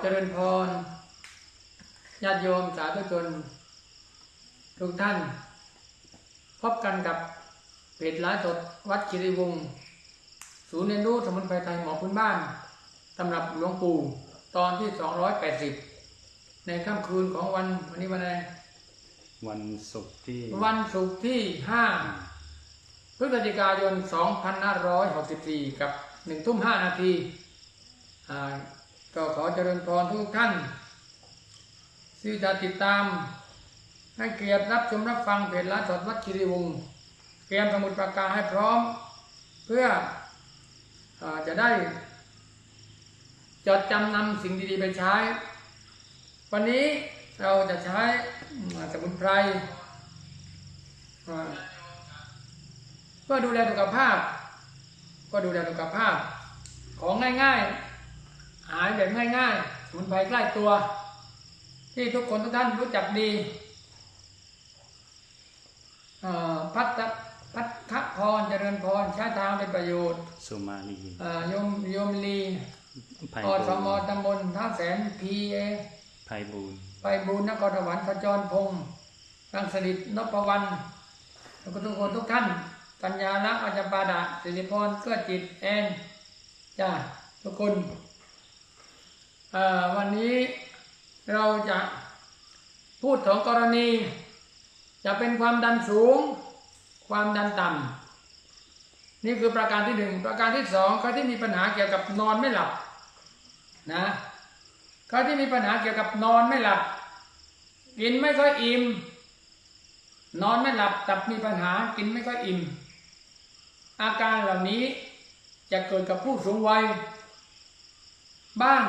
เจริญพรญาติโยมสาธุชน ทุกท่าน พบกันกับเพจไลฟ์สดวัดคิริวงศ์ศูนย์เรียนรู้สมุนไพรไทยหมอพื้นบ้านตำรับหลวงปู่ตอนที่ 280 ในค่ำคืนของวันวันนี้วันอะไรวันศุกร์ที่ วันศุกร์ที่ 5 พฤศจิกายน 2564 กับ 1 ทุ่ม 5 นาทีอ่า ก็ขอเจริญพรทุกท่านที่จะติดตาม ให้เกียรติรับชมรับฟังเพจละสดวัดคิริวงศ์เตรียมสมุดปากกาให้พร้อม เพื่ออจะได้จดจำนำสิ่งดี ๆ ไปใช้ วันนี้เราจะใช้สมุนไพรเพื่อดูแลสุขภาพ ก็ดูแลสุขภาพ ของง่าย ๆ หายแบบง่ายๆสมุนไพรใกล้ตัว ที่ทุกคนทุกท่านรู้จักดีเอ่อพัฒพัฒพรเจริญพรใช้ทางเป็นประโยชน์สุมาลีเอ่อโยมโยมลีไผ่อบูสมลตำบลท่าแสนพีเอไผ่บูลไปบูรณนครสวรรค์ขจรพงศ์รังสฤษดิ์นพวรรณแล้วก็ทุกคนทุกท่านปัญญาลักษณ์อาจารย์ปาดาสิริพรเกื้อจิตแอนจ้าทุกคนเอ่อ วันนี้เราจะพูดถึงกรณี จะเป็นความดันสูง ความดันต่ำนี่คือประการที่หนึ่งประการที่สองใครที่มีปัญหาเกี่ยวกับนอนไม่หลับนะใครที่มีปัญหาเกี่ยวกับนอนไม่หลับ กินไม่ค่อยอิ่มนอนไม่หลับตับมีปัญหากินไม่ค่อยอิ่ม อาการเหล่านี้จะเกิดกับผู้สูงวัยบ้าง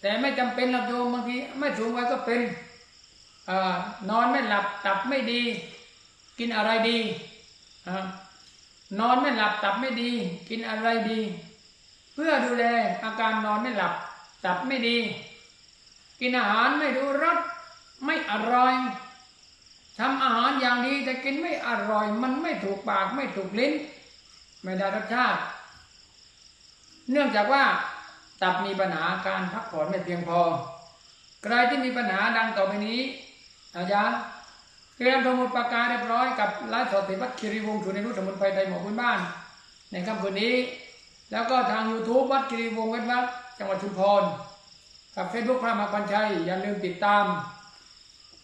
แต่ไม่จำเป็นหรอกโยมบางทีไม่สูงวัยก็เป็นอนอนไม่หลับตับไม่ดี กินอะไรดีนอนไม่หลับตับไม่ดี กินอะไรดี เพื่อดูแลอาการนอนไม่หลับตับไม่ดี กินอาหารไม่ดูรสไม่อร่อยทำอาหารอย่างดีแต่กินไม่อร่อย มันไม่ถูกปากไม่ถูกลิ้น ไม่ได้รสชาติ เนื่องจากว่า ตับมีปัญหาการพักผ่อนไม่เพียงพอ ใครที่มีปัญหาดังต่อไปนี้อาจารย์เตรียมสมุดปากกาเรียบร้อยกับไลฟ์สดติวัดคิริวงศ์ศูนรียนรู้สมุนไพรไทยหมอพื้นบ้านในค่ำคืนนี้ แล้วก็ทาง YouTube วัดคิริวงศ์เวทวัดจังหวัดชุมพรกับเฟซบุ๊กพระมหาปัญชัย อย่าลืมติดตาม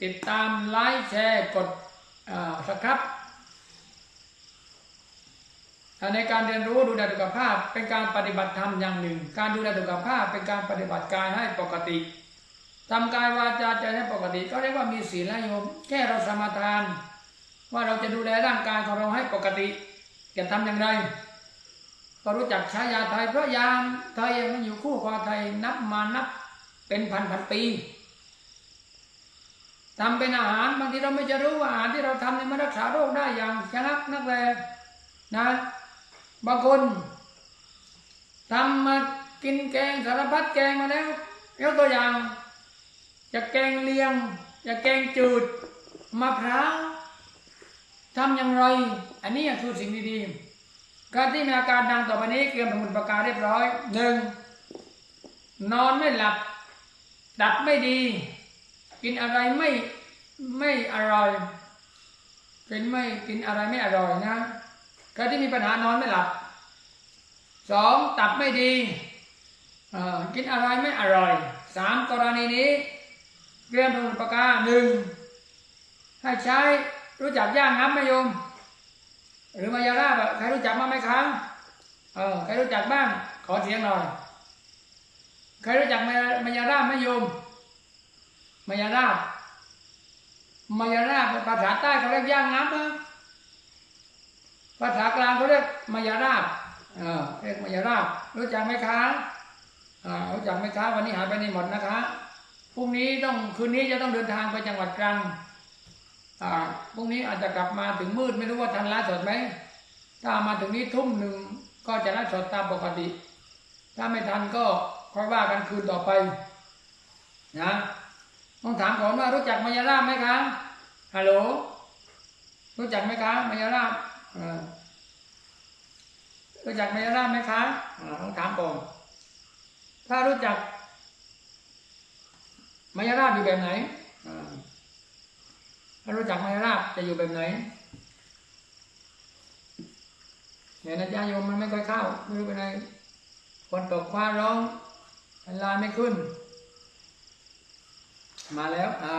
ติดตามไลค์แชร์กดสครับ ในการเรียนรู้ดูแลสุขภาพเป็นการปฏิบัติธรรมอย่างหนึ่ง การดูแลสุขภาพเป็นการปฏิบัติกายให้ปกติทำกายวาจาใจให้ปกติ ก็เรียกว่ามีศีลและโยมแค่เราสมาทาน ว่าเราจะดูแลร่างกายของเราให้ปกติจะทำอย่างไรก็รู้จักใช้ยาไทยเพราะยาไทยมันอยู่คู่กับไทยนับมานับเป็นพันพันปีทำเป็นอาหารบางทีเราไม่จะรู้ว่าอาหารที่เราทำเนี่ยมันรักษาโรคได้อย่างชนักนักแลนะ บางคนทำมากินแกงสารพัดแกงมาแล้วยกตัวอย่างจะแกงเลียงจะแกงจืดมะพร้าวทำอย่างไร อันนี้คือสิ่งดีๆการที่มีอาการดังต่อไปนี้เตรียมสมุนประการเรียบร้อยหนึ่งนอนไม่หลับดับไม่ดี กินอะไรไม่ไม่อร่อยกินไม่กินอะไรไม่อร่อยนะ ใครที่มีปัญหานอนไม่หลับสองตับไม่ดีกินอะไรไม่อร่อยสามกรณีนี้เรียมสมุนปากกาหนึ่งให้ใช้รู้จักย่างน้ำไหมยม หรือมายาลาบใครรู้จักบ้างไหมครับเออใครรู้จักบ้าง ขอเสียงหน่อยใครรู้จักมายามายาลาบไหมยมมายาลาบมายาลาบภาษาใต้เขาเรียกย่างน้ำนะ ภาษากลางเขาเรียกมายาราบเออเรียกมายาราบรู้จักไหมคะอ่ารู้จักไหมคะวันนี้หายไปในหมดนะคะพรุ่งนี้ต้องคืนนี้จะต้องเดินทางไปจังหวัดตรังพรุ่งนี้อาจจะกลับมาถึงมืดไม่รู้ว่าทันไลฟ์สดไหมถ้ามาถึงนี้ทุ่มหนึ่งก็จะไลฟ์สดตามปกติ ถ้าไม่ทันก็ค่อยว่ากันคืนต่อไปนะต้องถามก่อนว่ารู้จักมายาราบไหมคะฮัลโหลรู้จักไหมคะมายาราบอ่า รู้จักมายาลาบไหมคะต้องถามก่อนถ้ารู้จักมายาราบอยู่แบบไหนถ้ารู้จักมายาราบจะอยู่แบบไหนเนี่ยนะจ๊ะโยมมันไม่ค่อยเข้าไม่รู้เป็นไงคนตกคว้าร้องเวลาไม่ขึ้น มาแล้ว อ่า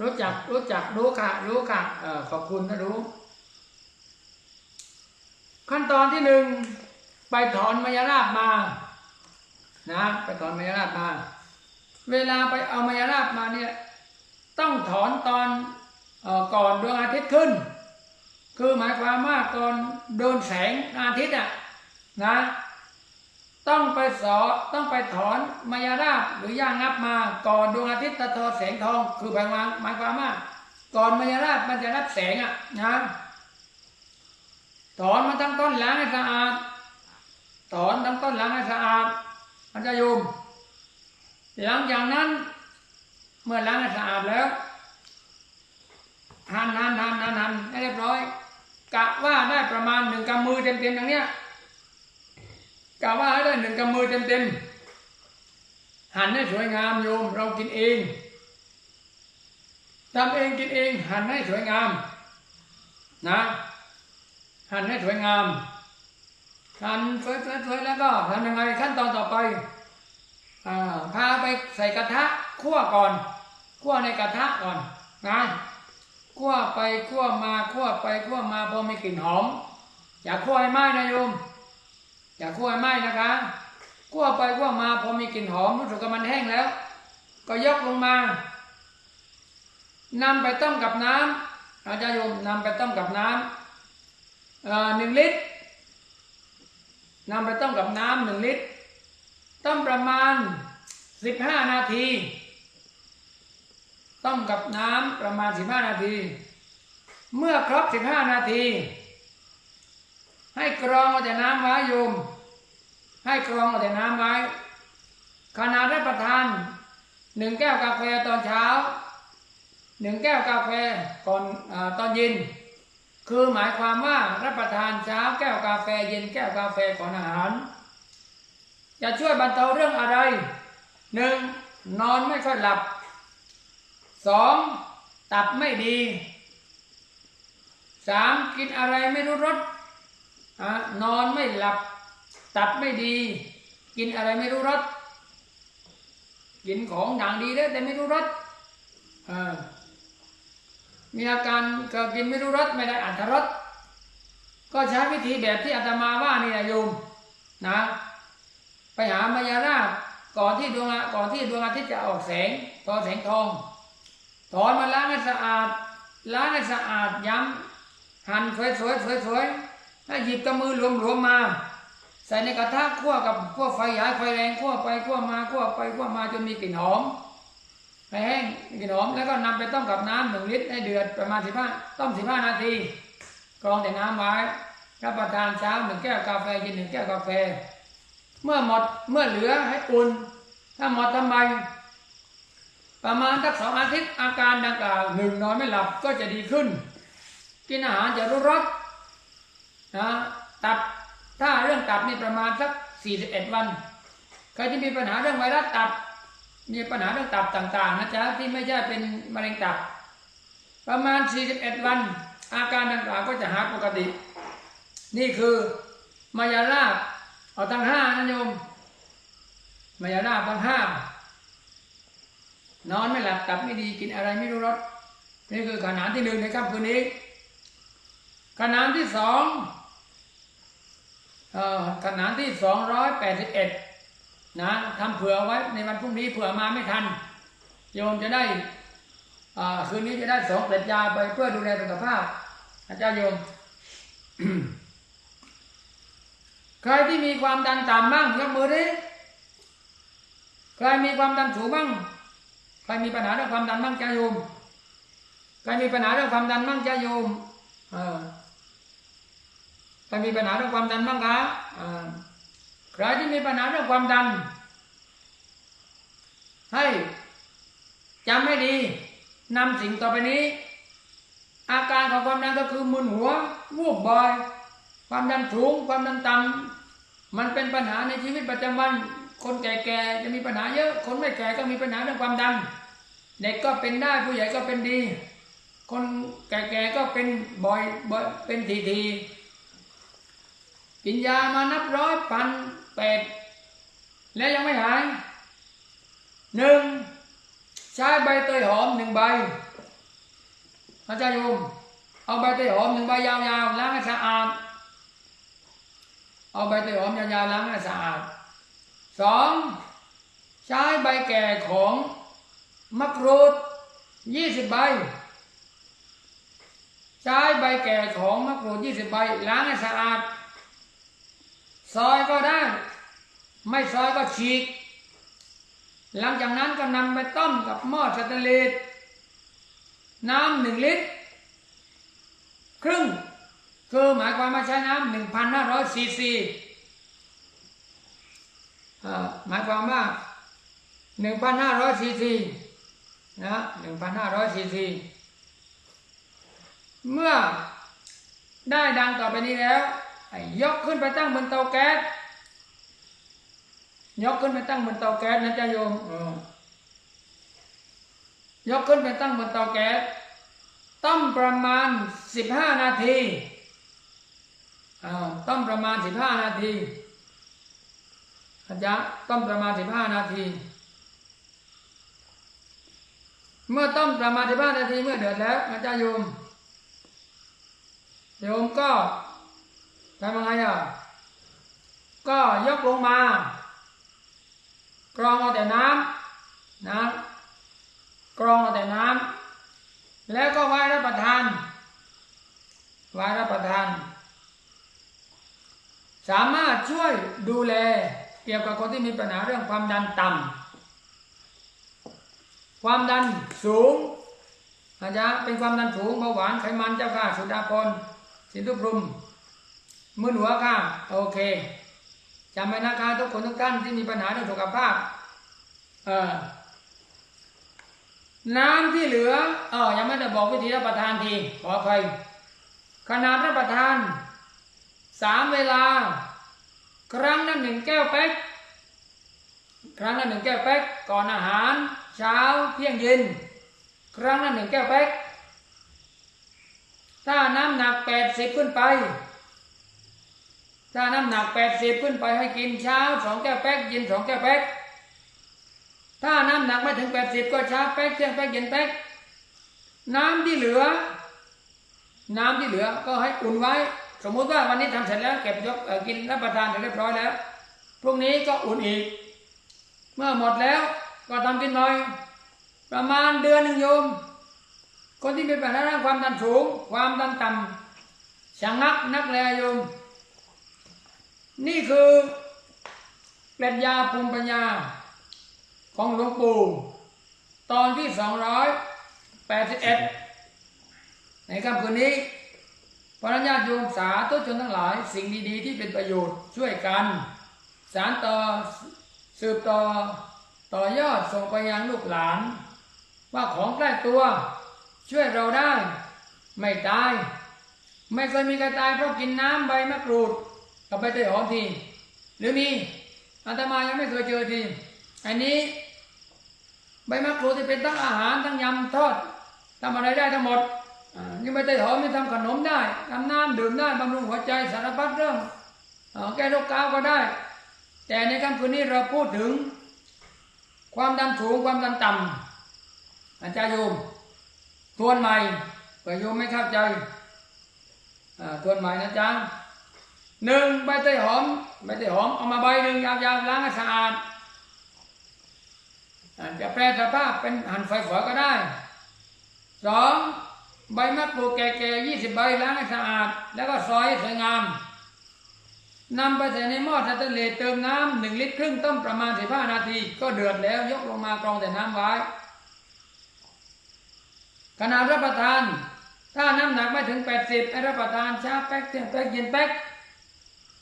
รู้จักรู้จักรู้ค่ะรู้ค่ะเออขอบคุณนะรู้ ขั้นตอนที่หนึ่งไปถอนมายาราบมานะไปถอนมายาราบมา เวลาไปเอามายาราบมาเนี่ยต้องถอนตอนออก่อนดวงอาทิตย์ขึ้น คือหมายความว่าก่อนโดนแสงอาทิตย์อะนะ ต้องไปสอต้องไปถอนมายาราบหรือย่างงับมาก่อนดวงอาทิตย์ตะทอแสงทอง คือหมายความหมายความว่าก่อนมายาราบมันจะรับแสงอะนะ ถอนมาทั้งต้นล้างให้สะอาด ถอนทั้งต้นล้างให้สะอาดมันจะโยมหลังจากนั้น เมื่อล้างให้สะอาดแล้วหั่นหั่นหั่นหั่นหั่นให้เรียบร้อยกะว่าได้ประมาณหนึ่งกำมือเต็มๆอย่างเนี้ยกะว่าให้ได้หนึ่งกำมือเต็มๆหั่นให้สวยงามโยมเรากินเองทำเองกินเองหั่นให้สวยงาม นะ หั่นให้สวยงามหั่นสวยๆๆแล้วก็ทำยังไงขั้นตอนต่อไปอพาไปใส่กระทะคั่วก่อนคั่วในกระทะก่อนนะคั่วไปคั่วมาคั่วไปคั่วมาพอมีกลิ่นหอม อย่าคั่วให้ไหม้นะโยม อย่าคั่วให้ไหม้นะคะคั่วไปคั่วมาพอมีกลิ่นหอมรู้สึกว่ามันแห้งแล้ว ก็ยกลงมานำไปต้มกับน้ำอาจารย์โยมนำไปต้มกับน้ำ หนึ่งลิตรนำไปต้มกับน้ำหนึ่งลิตร ต้มประมาณสิบห้านาที ต้มกับน้ำประมาณสิบห้านาที เมื่อครบสิบห้านาที ให้กรองเอาแต่น้ำไว้โยม ให้กรองเอาแต่น้ำไว้ขณะรับประทานหนึ่งแก้วกาแฟตอนเช้าหนึ่งแก้วกาแฟก่อนอตอนเย็น คือหมายความว่ารับประทานเช้าแก้วกาแฟเย็นแก้วกาแฟก่อนอาหาร จะช่วยบรรเทาเรื่องอะไรหนึ่งนอนไม่ค่อยหลับสองตับไม่ดีสามกินอะไรไม่รู้รสนอนไม่หลับ ตับไม่ดี กินอะไรไม่รู้รสกินของอย่างดีแล้วแต่ไม่รู้รสอ่า มีอาการเกิดกินไม่รู้รสไม่ได้อัตรสก็ใช้วิธีแบบที่อาตมาว่านี่นะโยมนะ ไปหามายาราก่อนที่ดวงก่อนที่ดวงอาทิตย์จะออกแสงตอนแสงทองถอนมาล้างให้สะอาดล้างให้สะอาดย้ำหั่นสวยสวยสวยสวยๆแล้วหยิบกำมือหลวมๆมา ใส่ในกระทะคั่วกับคั่วไฟหยายไฟแรงคั่วไปคั่วมาคั่วไปคั่วมาจนมีกลิ่นหอม แห้งกินหอมแล้วก็นำไปต้มกับน้ำหนึ่งลิตรให้เดือดประมาณสิบห้าต้มสิบห้านาทีกรองแต่น้ำไว้รับประทานเช้าหนึ่งแก้วกาแฟเย็นหนึ่งแก้วกาแฟ เมื่อหมดเมื่อเหลือให้อุ่น ถ้าหมดทำไมประมาณสักสองอาทิตย์อาการดังกล่าวหนึ่งนอนไม่หลับก็จะดีขึ้น กินอาหารจะรู้รสนะตับถ้าเรื่องตับนี่ประมาณสักสี่สิบเอ็ดวัน ใครที่มีปัญหาเรื่องไวรัสตับ มีปัญหาเรื่องตับต่าง ๆ นะจ๊ะที่ไม่ใช่เป็นมะเร็งตับ ประมาณ 41 วัน อาการดังกล่าวก็จะหายปกติ นี่คือมายาลาบเอาทั้งห้านะโยมมายาลาบทั้งห้านอนไม่หลับตับไม่ดีกินอะไรไม่รู้รสนี่คือขนาดที่หนึ่งในค่ำคืนนี้ขนาดที่สองเอ่อขนาดที่สองร้อยแปดสิบเอ็ด นะทำเผื่อไว้ในวันพรุ่งนี้เผื่อมาไม่ทัน โยมจะได้คืนนี้จะได้สองเกล็ดยาไปเพื่อดูแลสุขภาพอาจารย์โยม ใครที่มีความดันต่ำบ้างยกมือดิใครมีความดันสูงบ้างใครมีปัญหาเรื่องความดันบ้างจ้าโยมใครมีปัญหาเรื่องความดันบ้างจ้าโยมใครมีปัญหาเรื่องความดันบ้างคะ ใครที่มีปัญหาเรื่องความดัน ให้จำให้ดีนำสิ่งต่อไปนี้ อาการของความดันก็คือมึนหัววูบบ่อย ความดันสูง ความดันต่ำมันเป็นปัญหาในชีวิตประจำวัน คนแก่ๆจะมีปัญหาเยอะ คนไม่แก่ก็มีปัญหาเรื่องความดัน เด็กก็เป็นได้ผู้ใหญ่ก็เป็นดี คนแก่ๆก็เป็นบ่อยบ่อยเป็นทีๆกินยามานับร้อยพัน แปดแล้วยังไม่หายหนึ่งใช้ใบเตยหอมหนึ่งใบอาจารย์โยม เอาใบเตยหอมหนึ่งใบยาวๆล้างให้สะอาดเอาใบเตยหอมยาวๆล้างให้สะอาดสองใช้ใบแก่ของมะกรูดยี่สิบใบ ใช้ใบแก่ของมะกรูดยี่สิบใบล้างให้สะอาด ซอยก็ได้ ไม่ซอยก็ฉีก หลังจากนั้นก็นำไปต้มกับหม้อสแตนเลสน้ำหนึ่งลิตร ครึ่ง คือหมายความว่าใช้น้ำหนึ่งพันห้าร้อยซีซีหมายความว่าหนึ่งพันห้าร้อยซีซีนะหนึ่งพันห้าร้อยซีซี เมื่อได้ดังต่อไปนี้แล้ว ให้ยกขึ้นไปตั้งบนเตาแก๊สยกขึ้นไปตั้งบนเตาแก๊สนะจ๊ะโยมยกขึ้นไปตั้งบนเตาแก๊สต้มประมาณ15นาทีอ่าต้มประมาณ15นาทีอาจารย์ต้มประมาณ15นาที เมื่อต้มประมาณ15นาทีเมื่อเดือดแล้วอาจารย์โยมโยมก็ ทำยังไงอะ ก็ยกลงมากรองเอาแต่น้ำนะกรองเอาแต่น้ำแล้วก็ไว้รับประทานไว้รับประทาน สามารถช่วยดูแลเกี่ยวกับคนที่มีปัญหาเรื่องความดันต่ำความดันสูงอาจจะเป็นความดันสูงเบาหวานไขมันเจ้าค่ะสุดาพรสินทุพรม มือหัวค่ะ โอเคจำไว้นะคะทุกคนทุกท่านที่มีปัญหาเรื่องสุขภาพ เออน้ำที่เหลือ เออยังไม่ได้บอกวิธีรับประทานทีขออภัยขนาดรับประทานสามเวลา ครั้งละหนึ่งแก้วเป๊กครั้งละหนึ่งแก้วเป๊กก่อนอาหาร เช้าเที่ยงเย็น ครั้งละหนึ่งแก้วเป๊กถ้าน้ำหนักแปดสิบขึ้นไป ถ้าน้ำหนักแปดสิบขึ้นไปให้กินเช้าสองแก้วเป๊กเย็นสองแก้วเป๊กถ้าน้ำหนักไม่ถึงแปดสิบก็เช้าเป๊กเที่ยงเป๊กเย็นเป๊กน้ำที่เหลือ น้ำที่เหลือก็ให้อุ่นไว้ สมมุติว่าวันนี้ทำเสร็จแล้วเก็บยกกินรับประทานเรียบร้อยแล้วพรุ่งนี้ก็อุ่นอีก เมื่อหมดแล้วก็ทำกินหน่อย ประมาณเดือนหนึ่งโยม คนที่มีปัญหาเรื่องความดันสูง ความดันต่ำชะงักนักแลโยม นี่คือปรัชญาภูมิปัญญาของหลวงปู่ตอนที่สองร้อยแปดสิบเอ็ดในค่ำคืนนี้พระญาติโยมสาธุชนทั้งหลาย สิ่งดีๆ ที่เป็นประโยชน์ช่วยกัน สารต่อสืบต่อต่อยอดส่งไปยังลูกหลาน ว่าของใกล้ตัวช่วยเราได้ ไม่ตาย ไม่เคยมีใครตายเพราะกินน้ำใบมะกรูด กับใบเตยหอมที หรือมีอาตมายังไม่เคยเจอทีอันนี้ใบมะกรูดที่เป็นทั้งอาหารทั้งยำทอดทำอะไรได้ทั้งหมดอ่านี่ใบเตยหอมนี่ทำขนมได้ทำน้ำดื่มได้บำรุงหัวใจสารพัดเรื่องอแก้โรคกาวก็ได้ แต่ในค่ำคืนนี้เราพูดถึง ความดันสูงความดันต่ำอาจารย์โยมทวนใหม่เผื่อโยมไม่เข้าใจทวนใหม่นะจ๊ะ หนึ่งใบเตยหอมใบเตยหอมเอามาใบหนึ่งยาวๆล้างให้สะอาดจะแปลสภาพเป็นหั่นฝอยๆก็ได้สองใบมะกรูดแก่ๆยี่สิบใบล้างให้สะอาด แล้วก็ซอยสวยงามนำไปใส่ในหม้อสแตนเลสเติมน้ำหนึ่งลิตรครึ่งต้มประมาณสิบห้านาที ก็เดือดแล้วยกลงมากรองแต่น้ำไว้ขณะรับประทาน ถ้าน้ำหนักไม่ถึง 80ให้รับประทานเช้าแป๊กเที่ยงแป๊กเย็นแป๊ก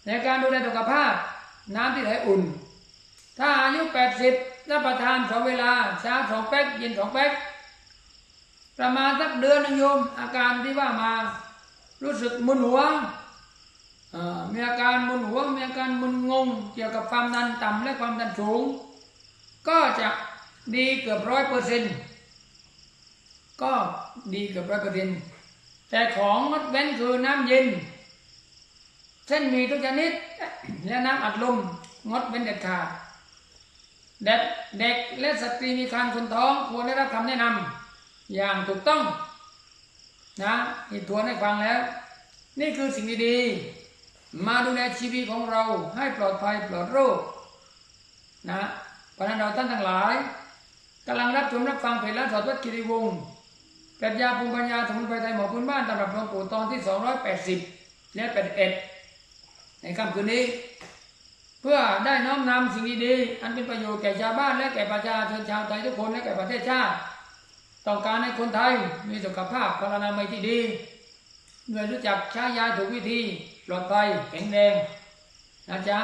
ในการดูแลสุขภาพ น้ำที่ไหลอุ่น ถ้าอายุ 80รับประทานสองเวลาเช้าสองแป๊กเย็นสองแป๊กประมาณสักเดือนหนึงโยม อาการที่ว่ามารู้สึกมึนหัวมีอาการมึนหัวมีอาการมึนงง เกี่ยวกับความดันต่ำและความดันสูง ก็จะดีเกือบร้อยเปอร์เซ็นต์ก็ดีเกือบร้อยเปอร์เซ็นต์แต่ของงดเว้นคือน้ำเย็น เช่นมีทุกชนิด และน้ำอัดลมงดเว้นเด็ดขาดเด็กเด็กและสตรีมีครรภ์คนท้องควรได้รับคำแนะนำอย่างถูกต้องนะนี่ทวนให้ฟังแล้ว นี่คือสิ่งดีๆ มาดูแลชีวิตของเราให้ปลอดภัยปลอดโรคนะพระนันเราท่านทั้งหลายกำลังรับชมรับฟังเพจและสอดวัดกิริวงศ์ปรัชญาภูมิปัญญาสมุนไพรไทยหมอพื้นบ้านตำรับหลวงปู่ตอนที่ 280 และ81 ในค่ำคืนนี้ เพื่อได้น้อมนำสิ่งดีๆอันเป็นประโยชน์แก่ชาวบ้านและแก่ประชาชนชาวไทยทุกคนและแก่ประเทศชาติ ต้องการให้คนไทยมีสุขภาพพลานามัยที่ดีด้วยรู้จักใช้ยาถูกวิธีปลอดภัยแข็งแรงนะจ๊ะ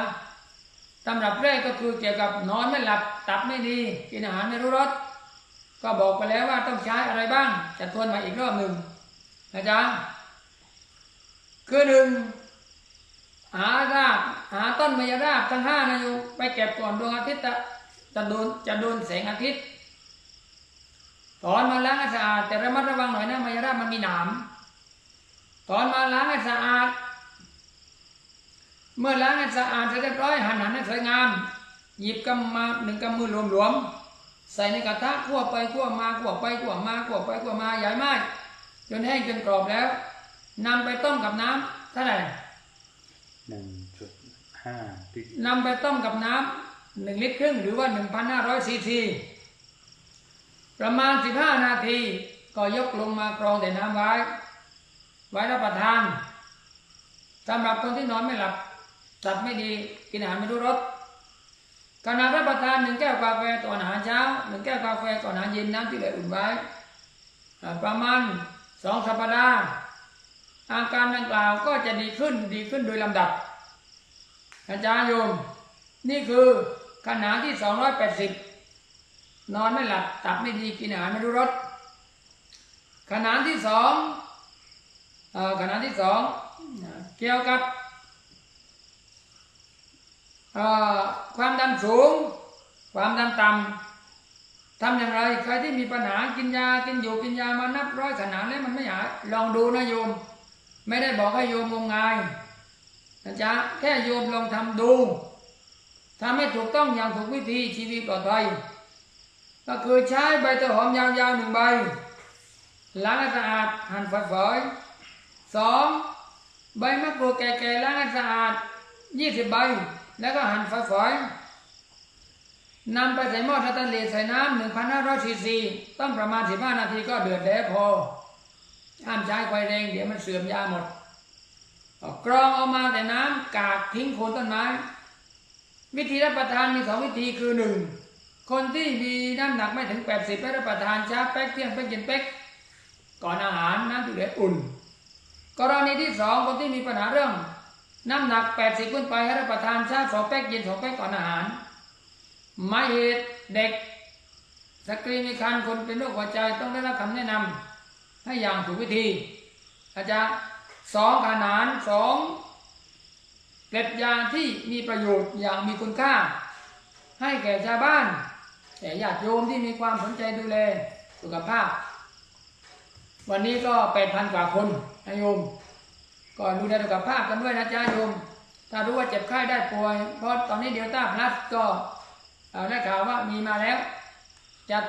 ตำรับแรกก็คือเกี่ยวกับนอนไม่หลับตับไม่ดีกินอาหารไม่รู้รสก็บอกไปแล้วว่าต้องใช้อะไรบ้างจะทวนมาอีกรอบหนึ่งนะจ๊ะคือหนึ่ง หารากหาต้นมะยรากทั้งห้านะโยมไปเก็บก่อนดวงอาทิตย์จะจะโดนจะโดนแสงอาทิตย์ถอนมาล้างให้สะอาดแต่ระมัดระวังหน่อยนะมะยราบมันมีหนามถอนมาล้างให้สะอาด เมื่อล้างให้สะอาดเสร็จเรียบร้อยหั่นหั่นให้สวยงาม หยิบกำมาหนึ่งกำมือหลวมๆใส่ในกระทะคั่วไปคั่วมาคั่วไปคั่วมาคั่วไปคั่วมาใหญ่มากจนแห้งจนกรอบแล้วนำไปต้มกับน้ำเท่าไหร่ หนึ่งจุดห้านำไปต้มกับน้ำหนึ่งลิตรครึ่งหรือว่า1,500ซีซีประมาณ15นาทีก็ยกลงมากรองแต่น้ำไว้ ไว้รับประทานสำหรับคนที่นอนไม่หลับตับไม่ดีกินอาหารไม่รู้รสขณะรับประทานหนึ่งแก้วกาแฟก่อนอาหารเช้าหนึ่งแก้วกาแฟก่อนอาหารเย็นน้ำที่เหลืออุ่นไว้ ประมาณสองสัปดาห์ อาการดังกล่าวก็จะดีขึ้นดีขึ้นโดยลำดับอาจารย์โยม นี่คือขนาดที่ 280 นอนไม่หลับตับไม่ดีกินอาหารไม่รู้รสขนาดที่สองอขนาดที่สองเกี่ยวกับความดันสูง ความดันต่ำทำอย่างไรใครที่มีปัญหากินยากินอยู่กินยามานับร้อยขนาดแล้วมันไม่หายลองดูนะโยม ไม่ได้บอกให้โยมงมงายนะจ๊ะแค่โยมลองทำดูทำให้ถูกต้องอย่างถูกวิธีชีวิตปลอดภัยก็คือใช้ใบตะหอมยาวๆหนึ่งใบล้างให้สะอาดหั่นฝอยๆสองใบมะกรูดแก่ๆล้างให้สะอาดยี่สิบใบ แล้วก็หั่นฝอยๆนำไปใส่หม้อสแตนเลสใส่น้ำหนึ่งพันห้าร้อยซีซีต้องประมาณสิบห้านาทีก็เดือดแล้วพอ ห้ามใช้ไฟแรงเดี๋ยวมันเสื่อมยาหมดกรองเอามาแต่น้ำกากทิ้งโคนต้นไม้ วิธีรับประทานมีสองวิธีคือหนึ่งคนที่มีน้ำหนักไม่ถึง 80ไปรับประทานช้าแป๊กเที่ยงแป๊กเย็นแป๊กก่อนอาหารน้ำดื่มอุ่น กรณีที่สองคนที่มีปัญหาเรื่อง น้ำหนัก 80ขึ้นไปให้รับประทานช้าสองแป๊กเย็นสองแป๊กก่อนอาหารหมายเหตุเด็กสตรีมีครรภ์คนเป็นโรคหัวใจต้องได้รับคำแนะนำ ให้อย่างถูกวิธีอาจารย์สองขนานสองเกล็ดยาที่มีประโยชน์อย่างมีคุณค่า ให้แก่ชาวบ้านแก่ญาติโยมที่มีความสนใจดูแลสุขภาพ วันนี้ก็แปดพันกว่าคนนะโยมก็ดูแลสุขภาพกันด้วยนะจ๊ะโยม ถ้ารู้ว่าเจ็บไข้ได้ป่วย เพราะตอนนี้เดลต้าพลัสก็ได้ข่าวว่ามีมาแล้วจะ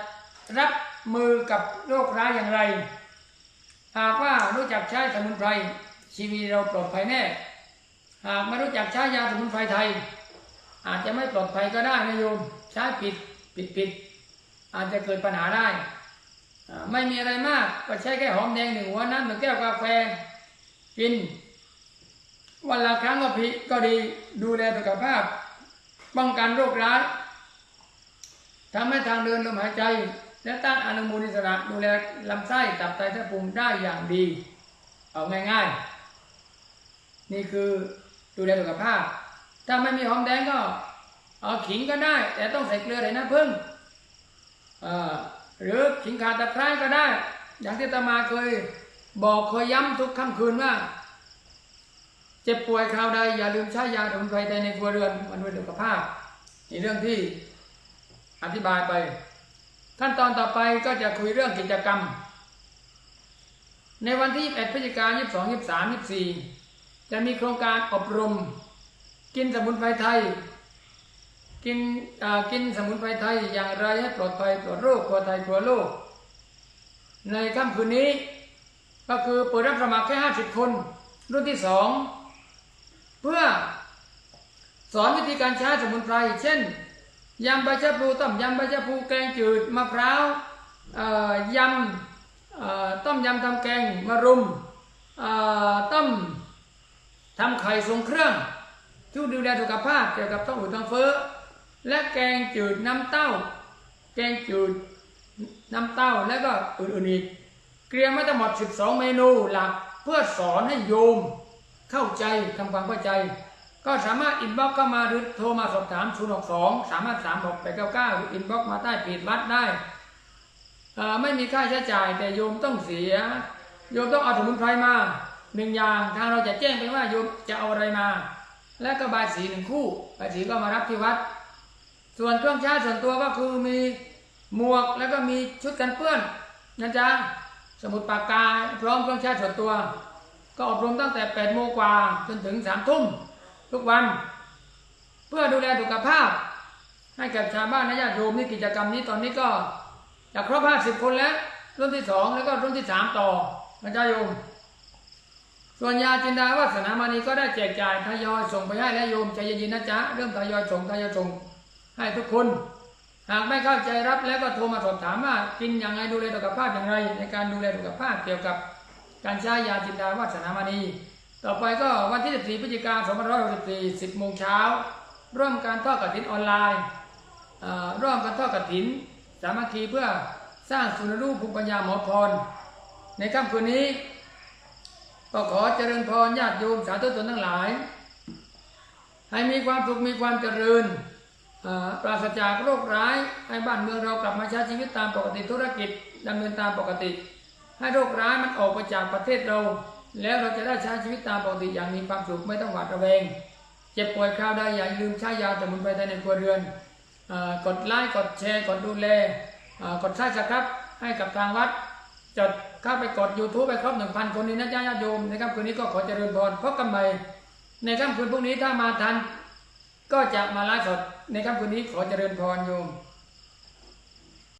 รับมือกับโรคร้ายอย่างไร หากว่ารู้จักใช้สมุนไพรชีวิตเราปลอดภัยแน่ หากไม่รู้จักใช้ยาสมุนไพรไทย อาจจะไม่ปลอดภัยก็ได้นะโยมใช้ผิดผิดผิดอาจจะเกิดปัญหาได้ ไม่มีอะไรมากก็ใช้แค่หอมแดงหนึ่งหัวน้ำหนึ่งแก้วกาแฟกิน วันละครั้งก็พิก็ดีดูแลสุขภาพ ป้องกันโรคร้ายทำให้ทางเดินลมหายใจ และต้านอนุมูลอิสระดูแลลำไส้ตับไตและพุงได้อย่างดี เอาง่ายๆ นี่คือดูแลสุขภาพ ถ้าไม่มีหอมแดงก็เอาขิงก็ได้ แต่ต้องใส่เกลือใส่น้ำผึ้งหรือขิงขาตะไคร้ก็ได้ อย่างที่อาตมาเคยบอกเคยย้ำทุกค่ำคืนว่า เจ็บป่วยคราวใดอย่าลืมใช้ยาสมุนไพรในครัวเรือนมันด้วยสุขภาพนี่เรื่องที่อธิบายไป ขั้นตอนต่อไปก็จะคุยเรื่องกิจกรรม ในวันที่ 21พฤศจิกายน22 23 24 จะมีโครงการอบรม กินสมุนไพรไทย กินกินสมุนไพรไทยอย่างไรให้ปลอดภัยปลอดโรคครัวไทยครัวโลกในค่ำคืนนี้ก็คือเปิดรับสมัครแค่ 50 คน รุ่นที่สองเพื่อสอนวิธีการใช้สมุนไพร เช่น ยำใบชะพลูต้มยำใบชะพลูแกงจืดมะพร้าวยำต้มยำทำแกงมะรุมต้มทำไข่ทรงเครื่องที่ดูแลสุขภาพเกี่ยวกับท้องอืดท้องเฟ้อและแกงจืดน้ำเต้า แกงจืดน้ำเต้าแล้วก็อื่นๆอีกเตรียมไว้ทั้งหมด 12 เมนูหลักเพื่อสอนให้โยมเข้าใจทำความเข้าใจ ก็สามารถอินบ็อกเข้ามาหรือโทรมาสอบถาม 062 3 5 3 6 8 9 9หรืออินบ็อกมาใต้เพจวัดได้ ไม่มีค่าใช้จ่ายแต่โยมต้องเสีย โยมต้องเอาสมุนไพรมาหนึ่งอย่างทางเราจะแจ้งไปว่าโยมจะเอาอะไรมา และก็บายสีหนึ่งคู่ บายสีก็มารับที่วัด ส่วนเครื่องใช้ส่วนตัวก็คือมีหมวกแล้วก็มีชุดกันเปื้อนนะจ๊ะสมุดปากกาพร้อมเครื่องใช้ส่วนตัว ก็อบรมตั้งแต่8โมงกว่าจนถึง3ทุ่ม ทุกวัน เพื่อดูแลสุขภาพ ให้กับชาวบ้านและญาติโยมนี่กิจกรรมนี้ตอนนี้ก็จะครบ50คนแล้ว รุ่นที่2แล้วก็รุ่นที่3ต่อนะจ๊ะโยม ส่วนยาจินดาวัฒนามานีก็ได้แจกจ่ายทยอยส่งไปให้และโยมใจเย็นๆนะจ๊ะเริ่มทยอยส่งทยอยส่งให้ทุกคน หากไม่เข้าใจรับแล้วก็โทรมาสอบถามว่ากินอย่างไรดูแลสุขภาพอย่างไร ในการดูแลสุขภาพเกี่ยวกับการใช้ยาจินดาวัฒนามานี ต่อไปก็วันที่ 14 พฤศจิกายน 2564 10 โมงเช้า ร่วมการทอดกฐินออนไลน์ ร่วมกันทอดกฐิน สามัคคีเพื่อสร้างสุนรูปภูมิปัญญาหมอพร ในค่ำคืนนี้ ก็ขอเจริญพรญาติโยมสาธุชนทั้งหลาย ให้มีความสุขมีความเจริญปราศจากโรคร้ายให้บ้านเมืองเรากลับมาใช้ชีวิตตามปกติธุรกิจดำเนินตามปกติ ให้โรคร้ายมันออกไปจากประเทศเรา แล้วเราจะได้ใช้ชีวิตตามปกติอย่างมีความสุขไม่ต้องหวาดระแวง เจ็บป่วยคราวใดอย่าลืมใช้ยาสมุนไพรไทยในครัวเรือนอกดไลค์กดแชร์กดดูแลกดใช้สครับให้กับทางวัดจดเข้าไปกด YouTube ไปครบหนึ่งพันคนนี้นะจ๊ะญาติโยมในค่ำคืนนี้ก็ขอเจริญพรพบกันใหม่ในค่ำคืนพรุ่งนี้ถ้ามาทัน ก็จะมาไลฟ์สดในค่ำคืนนี้ขอเจริญพรโยม